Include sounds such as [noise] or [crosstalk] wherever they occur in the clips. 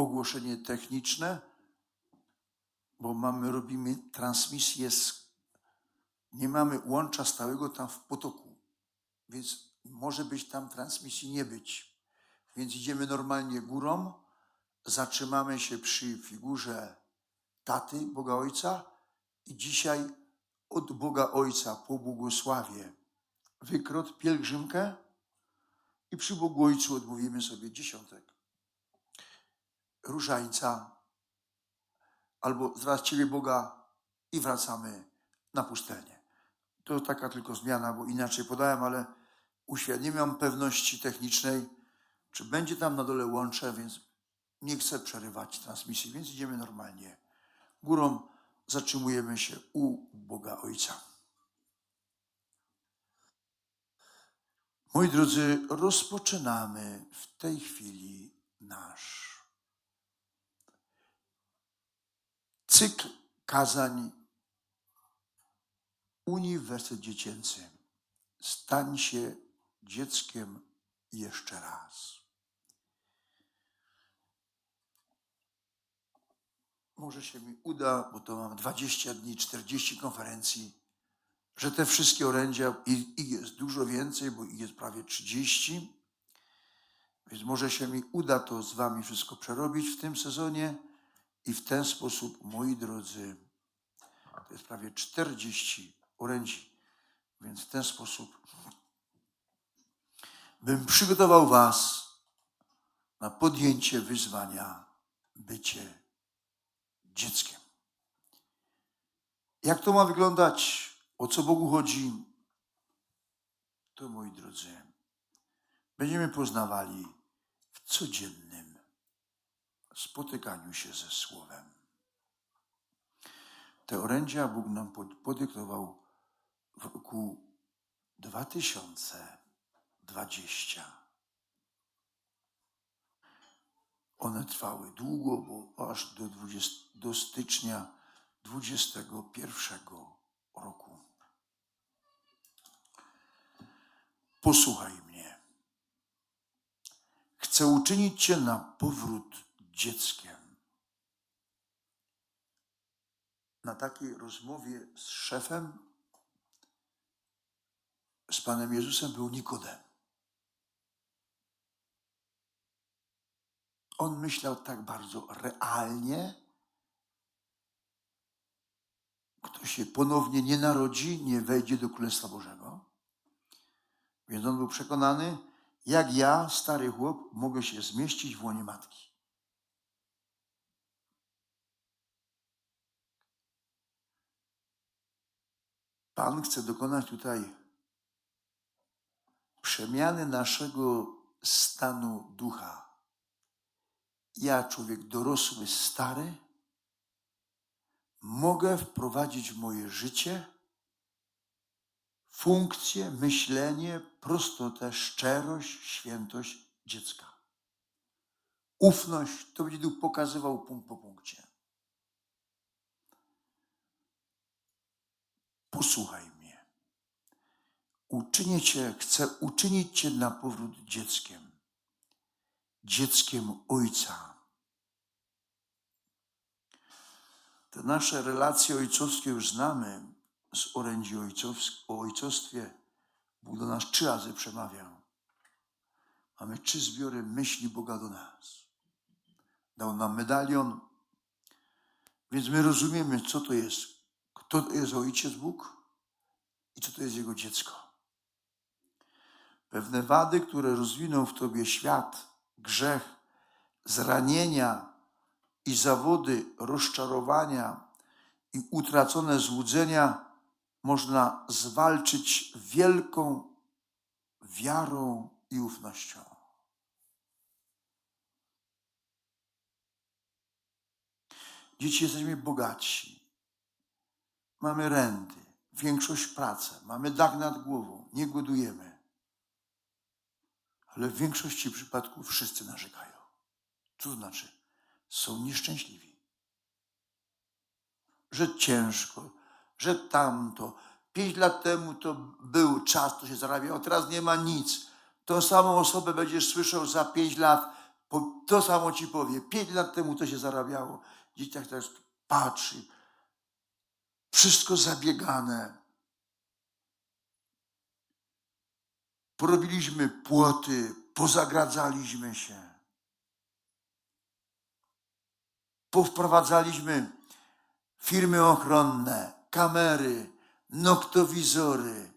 ogłoszenie techniczne, bo mamy, robimy transmisję z, nie mamy łącza stałego tam w potoku, więc może być tam transmisji nie być. Więc idziemy normalnie górą, zatrzymamy się przy figurze taty Boga Ojca i dzisiaj od Boga Ojca po błogosławie wykrot, pielgrzymkę i przy Bogu Ojcu odmówimy sobie dziesiątek. Różańca albo zaraz Ciebie Boga i wracamy na pustelnię. To taka tylko zmiana, bo inaczej podałem, ale uświad- nie mam pewności technicznej, czy będzie tam na dole łącze, więc nie chcę przerywać transmisji, więc idziemy normalnie. Górą zatrzymujemy się u Boga Ojca. Moi drodzy, rozpoczynamy w tej chwili nasz cykl kazań Uniwersytet Dziecięcy. Stań się dzieckiem jeszcze raz. Może się mi uda, bo to mam 20 dni, 40 konferencji, że te wszystkie orędzia, i, i jest dużo więcej, bo ich jest prawie 30, więc może się mi uda to z Wami wszystko przerobić w tym sezonie i w ten sposób, moi drodzy, to jest prawie 40 orędzi, więc w ten sposób bym przygotował Was na podjęcie wyzwania bycie dzieckiem. Jak to ma wyglądać? O co Bogu chodzi? To, moi drodzy, będziemy poznawali w codziennym spotykaniu się ze Słowem. Te orędzia Bóg nam pod- podyktował w roku 2020. One trwały długo, bo aż do, 20, do stycznia 2021 roku. Posłuchaj mnie. Chcę uczynić Cię na powrót dzieckiem. Na takiej rozmowie z szefem, z Panem Jezusem był Nikodem. On myślał tak bardzo realnie. Kto się ponownie nie narodzi, nie wejdzie do Królestwa Bożego. Więc on był przekonany, jak ja, stary chłop, mogę się zmieścić w łonie matki. Pan chce dokonać tutaj przemiany naszego stanu ducha ja, człowiek dorosły, stary, mogę wprowadzić w moje życie funkcję, myślenie, prostotę, szczerość, świętość dziecka. Ufność to będzie Duch pokazywał punkt po punkcie. Posłuchaj mnie. Uczynię cię, chcę uczynić cię na powrót dzieckiem dzieckiem Ojca. Te nasze relacje ojcowskie już znamy z orędzi o ojcostwie. Bóg do nas trzy razy przemawiał. Mamy trzy zbiory myśli Boga do nas. Dał nam medalion, więc my rozumiemy, co to jest. Kto to jest Ojciec Bóg i co to jest Jego dziecko. Pewne wady, które rozwinął w Tobie świat, grzech, zranienia i zawody rozczarowania i utracone złudzenia można zwalczyć wielką wiarą i ufnością. Dzieci jesteśmy bogatsi. Mamy renty, większość pracę, mamy dach nad głową, nie głodujemy ale w większości przypadków wszyscy narzekają. Co to znaczy? Są nieszczęśliwi. Że ciężko, że tamto. Pięć lat temu to był czas, to się zarabiało, teraz nie ma nic. Tą samą osobę będziesz słyszał za pięć lat. To samo ci powie. Pięć lat temu to się zarabiało. Dzieciak teraz patrzy. Wszystko zabiegane. Porobiliśmy płoty, pozagradzaliśmy się. Powprowadzaliśmy firmy ochronne, kamery, noktowizory.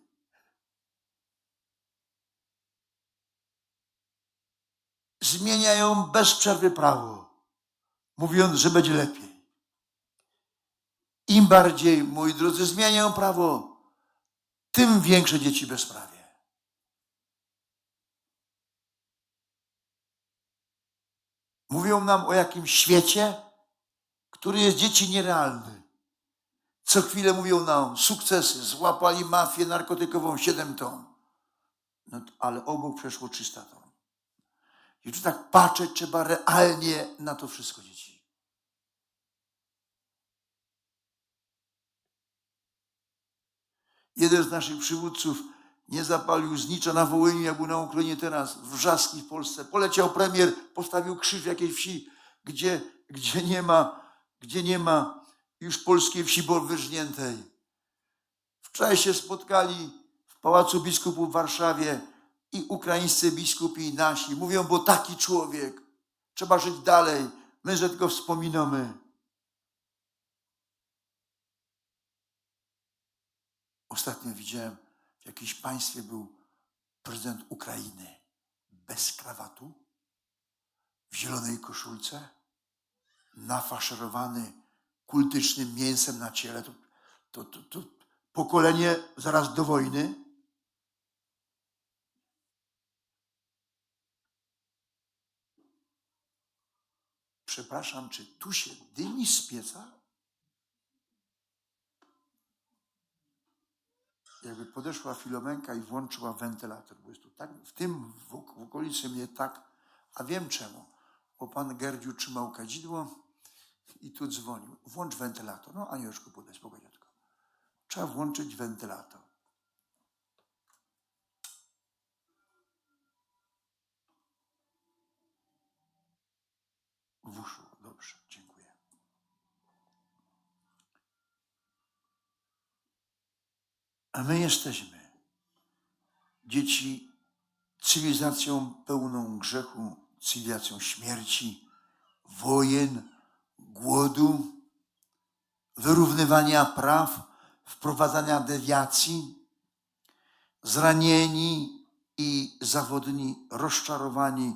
Zmieniają bez przerwy prawo, mówiąc, że będzie lepiej. Im bardziej, moi drodzy, zmieniają prawo, tym większe dzieci bezprawie. Mówią nam o jakimś świecie, który jest dzieci nierealny. Co chwilę mówią nam sukcesy, złapali mafię narkotykową 7 ton. No, ale obok przeszło 300 ton. I tu tak patrzeć trzeba realnie na to wszystko, dzieci. Jeden z naszych przywódców nie zapalił znicza na Wołyniu, jak był na Ukrainie teraz, Wrzaski w Polsce. Poleciał premier, postawił krzyż w jakiejś wsi, gdzie, gdzie, nie ma, gdzie nie ma już polskiej wsi wyrżniętej. Wczoraj się spotkali w Pałacu Biskupów w Warszawie i ukraińscy biskupi i nasi. Mówią, bo taki człowiek, trzeba żyć dalej. My, że tylko wspominamy. Ostatnio widziałem, w jakimś państwie był prezydent Ukrainy bez krawatu, w zielonej koszulce, nafaszerowany kultycznym mięsem na ciele. To, to, to, to pokolenie zaraz do wojny. Przepraszam, czy tu się dymi z pieca? Jakby podeszła Filomenka i włączyła wentylator, bo jest tu tak, w tym w, ok- w okolicy mnie tak, a wiem czemu, bo pan Gerdziu trzymał kadzidło i tu dzwonił. Włącz wentylator. No, Aniuszku, podaj spokojnie tylko. Trzeba włączyć wentylator. W uszu. Dobrze, dziękuję. A my jesteśmy dzieci cywilizacją pełną grzechu, cywilizacją śmierci, wojen, głodu, wyrównywania praw, wprowadzania dewiacji, zranieni i zawodni, rozczarowani,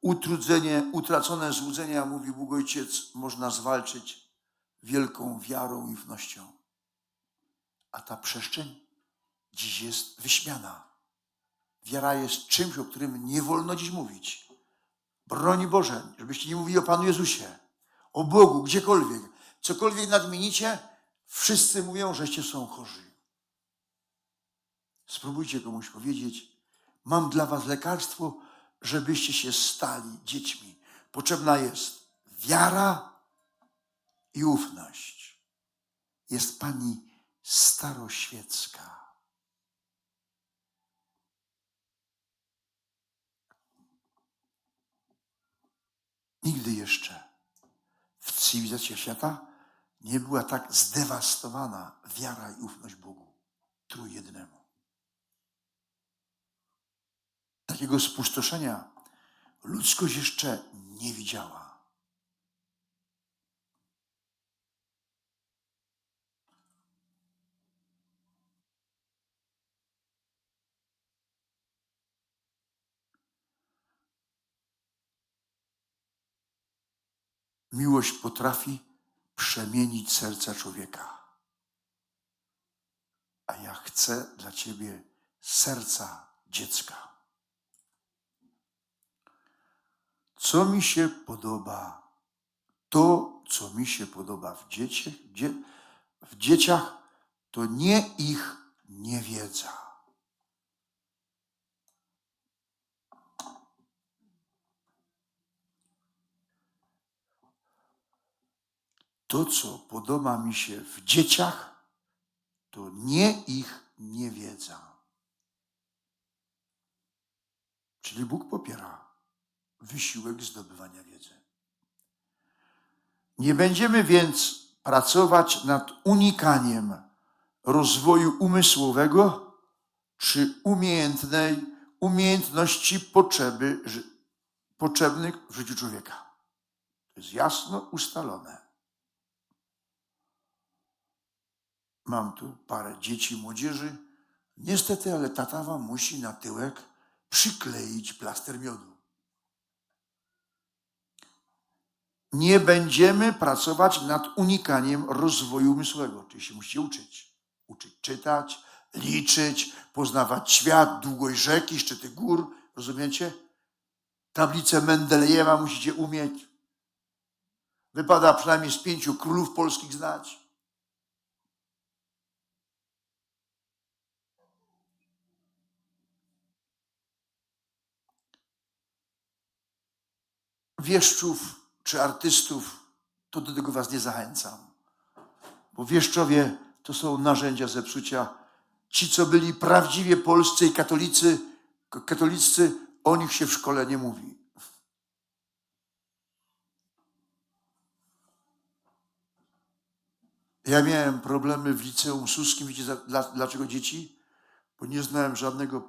utrudzenie, utracone złudzenia, mówi Bóg Ojciec, można zwalczyć wielką wiarą i ufnością. A ta przestrzeń dziś jest wyśmiana. Wiara jest czymś, o którym nie wolno dziś mówić. Broni Boże, żebyście nie mówili o Panu Jezusie, o Bogu, gdziekolwiek. Cokolwiek nadmienicie, wszyscy mówią, żeście są chorzy. Spróbujcie komuś powiedzieć, mam dla was lekarstwo, żebyście się stali dziećmi. Potrzebna jest wiara i ufność. Jest pani staroświecka. Nigdy jeszcze w cywilizacji świata nie była tak zdewastowana wiara i ufność Bogu, trójjednemu. Takiego spustoszenia ludzkość jeszcze nie widziała. Miłość potrafi przemienić serce człowieka. A ja chcę dla ciebie serca dziecka. Co mi się podoba? To, co mi się podoba w dzieciach, dzie, w dzieciach to nie ich niewiedza. To, co podoba mi się w dzieciach, to nie ich niewiedza. Czyli Bóg popiera. wysiłek zdobywania wiedzy. Nie będziemy więc pracować nad unikaniem rozwoju umysłowego czy umiejętnej umiejętności potrzeby, potrzebnych w życiu człowieka. To jest jasno ustalone. Mam tu parę dzieci, młodzieży. Niestety, ale tata wam musi na tyłek przykleić plaster miodu. Nie będziemy pracować nad unikaniem rozwoju umysłowego, czyli się musicie uczyć. Uczyć czytać, liczyć, poznawać świat, długość rzeki, szczyty gór, rozumiecie? Tablicę Mendelejewa musicie umieć. Wypada przynajmniej z pięciu królów polskich znać. Wieszczów czy artystów, to do tego was nie zachęcam. Bo wieszczowie to są narzędzia zepsucia. Ci, co byli prawdziwie polscy i katolicy, katoliccy, o nich się w szkole nie mówi. Ja miałem problemy w liceum suskim. Dla, dlaczego dzieci? Bo nie znałem żadnego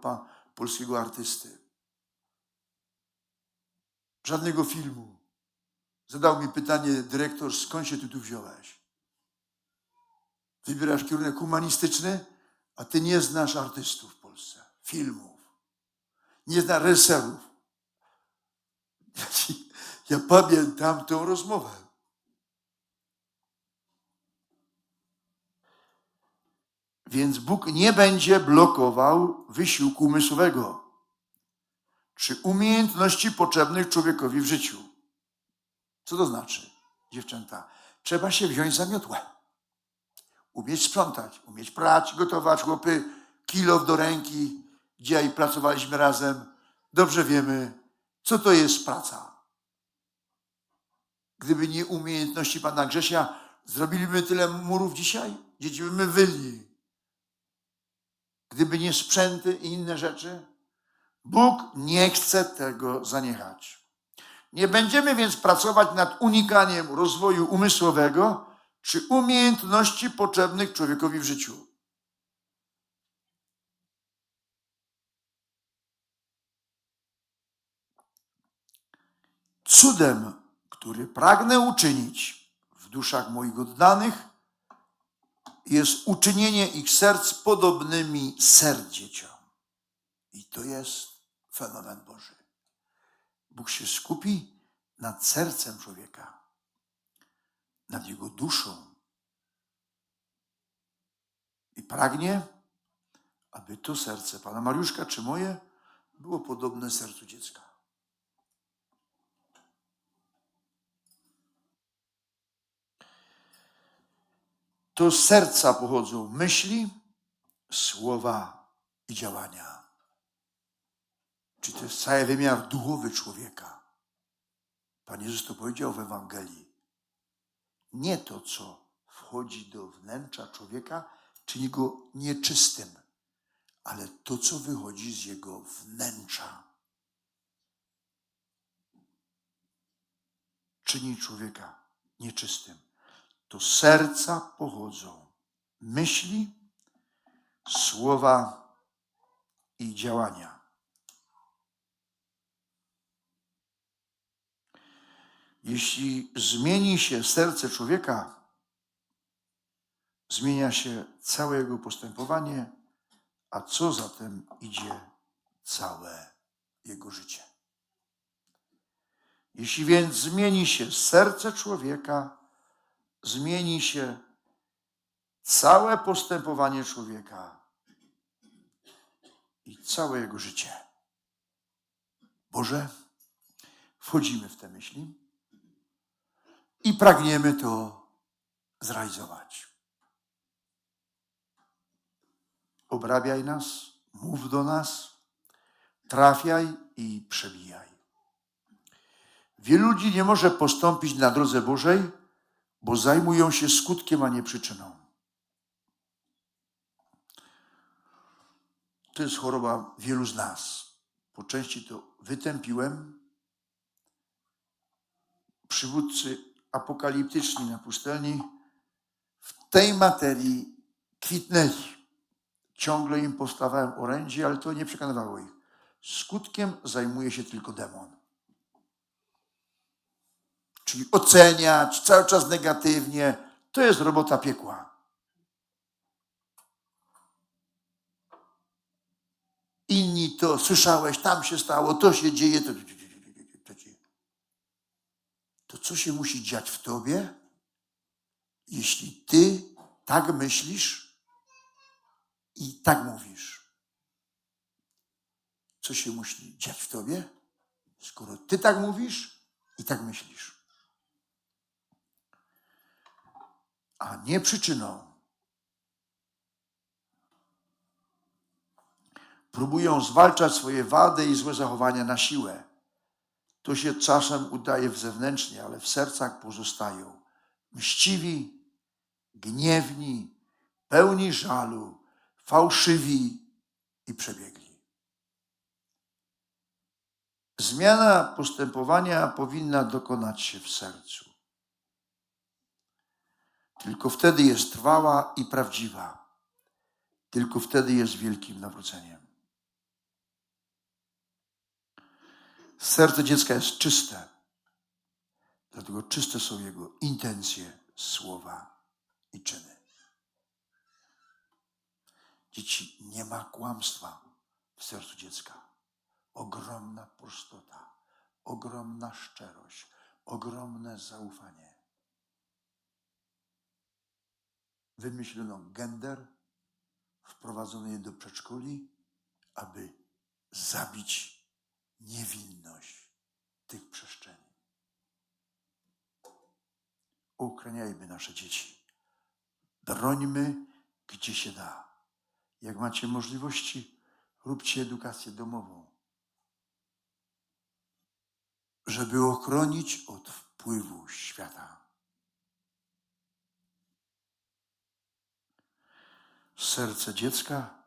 polskiego artysty żadnego filmu. Zadał mi pytanie dyrektor, skąd się ty tu wziąłeś? Wybierasz kierunek humanistyczny, a ty nie znasz artystów w Polsce, filmów. Nie znasz reżyserów. Ja, [laughs] ci, ja pamiętam tę rozmowę. Więc Bóg nie będzie blokował wysiłku umysłowego czy umiejętności potrzebnych człowiekowi w życiu. Co to znaczy, dziewczęta? Trzeba się wziąć za miotłę. Umieć sprzątać, umieć prać, gotować, chłopy, kilo do ręki. Dzisiaj pracowaliśmy razem. Dobrze wiemy, co to jest praca. Gdyby nie umiejętności pana Grzesia, zrobiliby tyle murów dzisiaj? Dzieci by my wyli. Gdyby nie sprzęty i inne rzeczy, Bóg nie chce tego zaniechać. Nie będziemy więc pracować nad unikaniem rozwoju umysłowego czy umiejętności potrzebnych człowiekowi w życiu. Cudem, który pragnę uczynić w duszach moich oddanych, jest uczynienie ich serc podobnymi serc dzieciom. I to jest fenomen Boży. Bóg się skupi nad sercem człowieka, nad jego duszą. I pragnie, aby to serce pana Mariuszka czy moje było podobne sercu dziecka. To z serca pochodzą myśli, słowa i działania. Czy to jest cały wymiar duchowy człowieka. Pan Jezus to powiedział w Ewangelii. Nie to, co wchodzi do wnętrza człowieka, czyni go nieczystym, ale to, co wychodzi z jego wnętrza, czyni człowieka nieczystym. To serca pochodzą myśli, słowa i działania. Jeśli zmieni się serce człowieka, zmienia się całe jego postępowanie, a co za tym idzie, całe jego życie. Jeśli więc zmieni się serce człowieka, zmieni się całe postępowanie człowieka i całe jego życie. Boże, wchodzimy w te myśli i pragniemy to zrealizować. Obrabiaj nas, mów do nas, trafiaj i przebijaj. Wielu ludzi nie może postąpić na drodze Bożej, bo zajmują się skutkiem, a nie przyczyną. To jest choroba wielu z nas. Po części to wytępiłem, przywódcy apokaliptyczni na pustelni w tej materii kwitnęli. Ciągle im powstawałem orędzie, ale to nie przekonywało ich. Skutkiem zajmuje się tylko demon. Czyli oceniać cały czas negatywnie, to jest robota piekła. Inni to słyszałeś, tam się stało, to się dzieje, to, to co się musi dziać w tobie, jeśli ty tak myślisz i tak mówisz? Co się musi dziać w tobie, skoro ty tak mówisz i tak myślisz? A nie przyczyną. Próbują zwalczać swoje wady i złe zachowania na siłę. To się czasem udaje w zewnętrznie, ale w sercach pozostają mściwi, gniewni, pełni żalu, fałszywi i przebiegli. Zmiana postępowania powinna dokonać się w sercu. Tylko wtedy jest trwała i prawdziwa. Tylko wtedy jest wielkim nawróceniem. Serce dziecka jest czyste. Dlatego czyste są jego intencje, słowa i czyny. Dzieci, nie ma kłamstwa w sercu dziecka. Ogromna prostota, ogromna szczerość, ogromne zaufanie. Wymyślono gender, wprowadzono je do przedszkoli, aby zabić niewinność tych przestrzeni. Uchraniajmy nasze dzieci. Brońmy, gdzie się da. Jak macie możliwości, róbcie edukację domową, żeby ochronić od wpływu świata. Serce dziecka,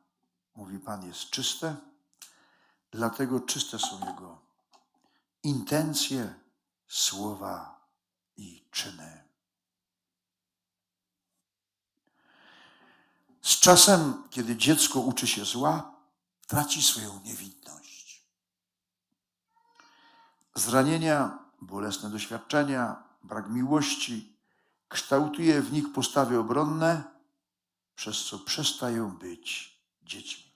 mówi Pan, jest czyste, dlatego czyste są jego intencje, słowa i czyny. Z czasem, kiedy dziecko uczy się zła, traci swoją niewinność. Zranienia, bolesne doświadczenia, brak miłości kształtuje w nich postawy obronne, przez co przestają być dziećmi.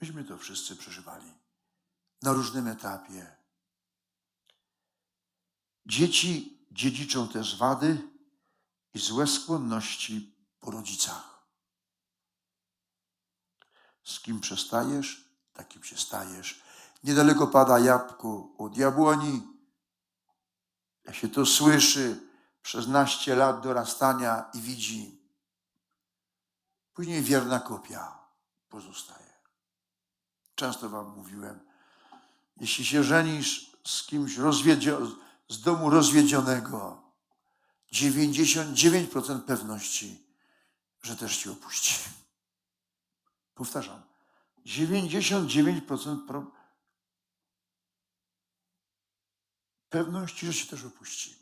Myśmy to wszyscy przeżywali na różnym etapie. Dzieci dziedziczą też wady i złe skłonności po rodzicach. Z kim przestajesz, takim się stajesz. Niedaleko pada jabłko od jabłoni. Jak się to słyszy przez naście lat dorastania i widzi, później wierna kopia pozostaje. Często wam mówiłem, jeśli się żenisz z kimś rozwiedzio- z domu rozwiedzionego, 99% pewności, że też cię opuści. Powtarzam, 99% pro... pewności, że się też opuści.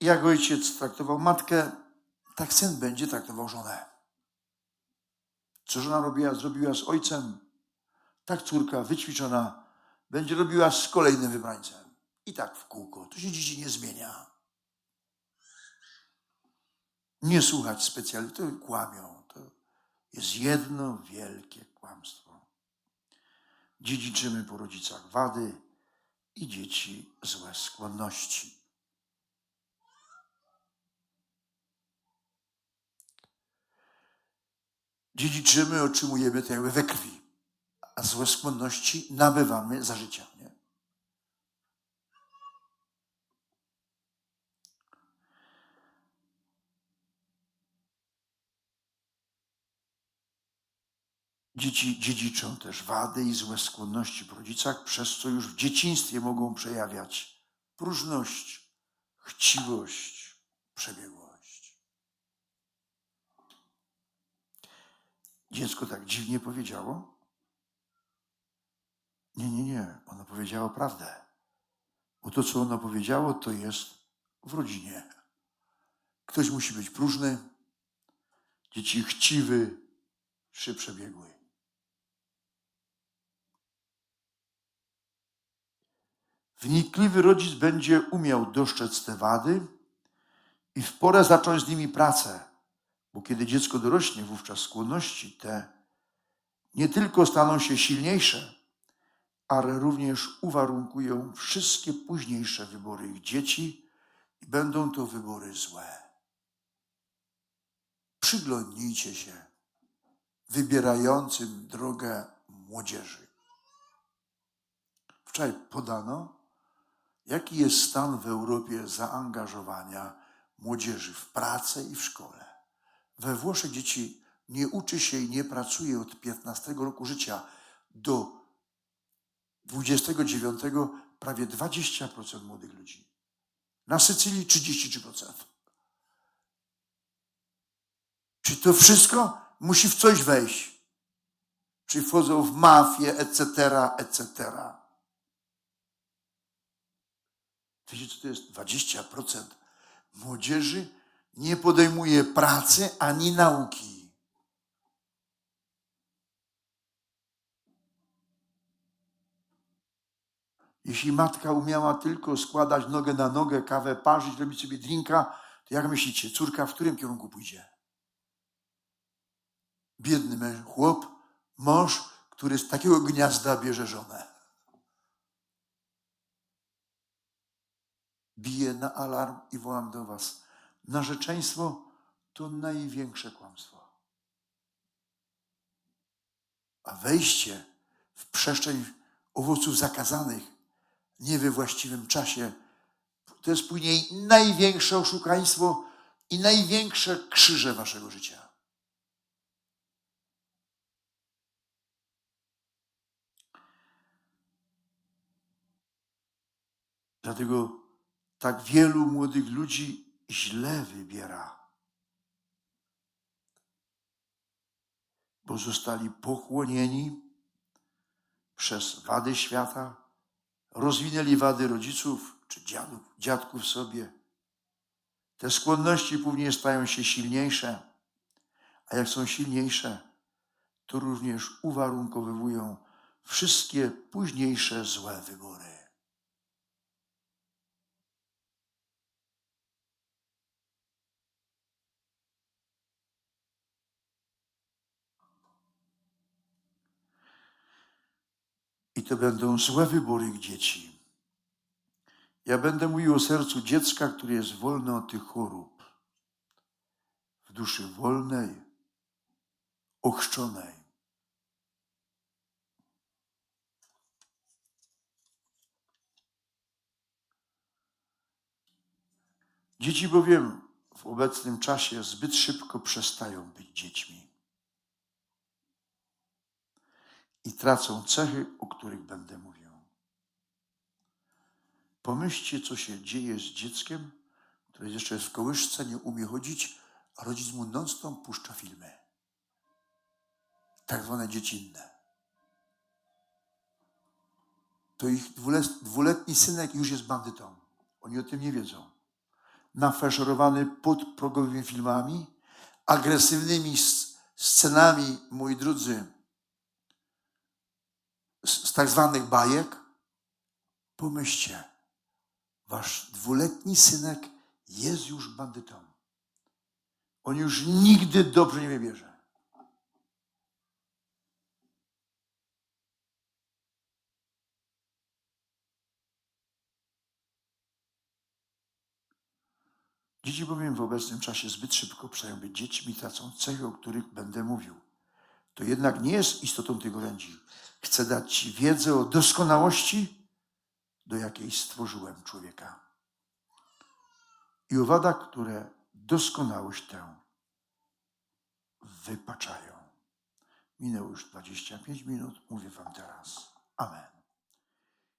Jak ojciec traktował matkę, tak syn będzie traktował żonę. Co żona robiła, zrobiła z ojcem, tak córka wyćwiczona będzie robiła z kolejnym wybrańcem. I tak w kółko. To się dzieci nie zmienia. Nie słuchać specjalistów, to kłamią. To jest jedno wielkie kłamstwo. Dziedziczymy po rodzicach wady i dzieci złe skłonności. Dziedziczymy, otrzymujemy to jakby we krwi, a złe skłonności nabywamy za życia. Nie? Dzieci dziedziczą też wady i złe skłonności po rodzicach, przez co już w dzieciństwie mogą przejawiać próżność, chciwość, przebiegłość. Dziecko tak dziwnie powiedziało. Nie, nie, nie. Ona powiedziała prawdę. Bo to, co ona powiedziała, to jest w rodzinie. Ktoś musi być próżny, dzieci chciwy czy przebiegły. Wnikliwy rodzic będzie umiał dostrzec te wady i w porę zacząć z nimi pracę, bo kiedy dziecko dorośnie, wówczas skłonności te nie tylko staną się silniejsze, ale również uwarunkują wszystkie późniejsze wybory ich dzieci i będą to wybory złe. Przyglądnijcie się wybierającym drogę młodzieży. Wczoraj podano, jaki jest stan w Europie zaangażowania młodzieży w pracę i w szkole. We Włoszech dzieci nie uczy się i nie pracuje od 15 roku życia do 29 prawie 20% młodych ludzi. Na Sycylii 33%. Czy to wszystko musi w coś wejść? Czy wchodzą w mafię, etc., etc. Wiecie, co to jest? 20% młodzieży nie podejmuje pracy ani nauki. Jeśli matka umiała tylko składać nogę na nogę, kawę parzyć, robić sobie drinka, to jak myślicie, córka w którym kierunku pójdzie? Biedny męż, chłop, mąż, który z takiego gniazda bierze żonę. Biję na alarm i wołam do was. Narzeczeństwo to największe kłamstwo. A wejście w przestrzeń owoców zakazanych nie we właściwym czasie to jest później największe oszukaństwo i największe krzyże waszego życia. Dlatego tak wielu młodych ludzi źle wybiera, bo zostali pochłonieni przez wady świata, rozwinęli wady rodziców czy dziadów, dziadków sobie. Te skłonności później stają się silniejsze, a jak są silniejsze, to również uwarunkowują wszystkie późniejsze złe wybory. I to będą złe wybory ich dzieci. Ja będę mówił o sercu dziecka, które jest wolne od tych chorób. W duszy wolnej, ochrzczonej. Dzieci bowiem w obecnym czasie zbyt szybko przestają być dziećmi. I tracą cechy, o których będę mówił. Pomyślcie, co się dzieje z dzieckiem, które jeszcze jest w kołyszce, nie umie chodzić, a rodzic mu non-stop puszcza filmy. Tak zwane dziecinne. To ich dwuletni synek już jest bandytą. Oni o tym nie wiedzą. Nafaszerowany podprogowymi filmami, agresywnymi scenami, moi drodzy, z, z tak zwanych bajek, pomyślcie, wasz dwuletni synek jest już bandytą. On już nigdy dobrze nie wybierze. Dzieci bowiem w obecnym czasie zbyt szybko przestają być dziećmi, tracą cechy, o których będę mówił. To jednak nie jest istotą tych orędzi. Chcę dać Ci wiedzę o doskonałości, do jakiej stworzyłem człowieka. I o które doskonałość tę wypaczają. Minęło już 25 minut, mówię Wam teraz. Amen.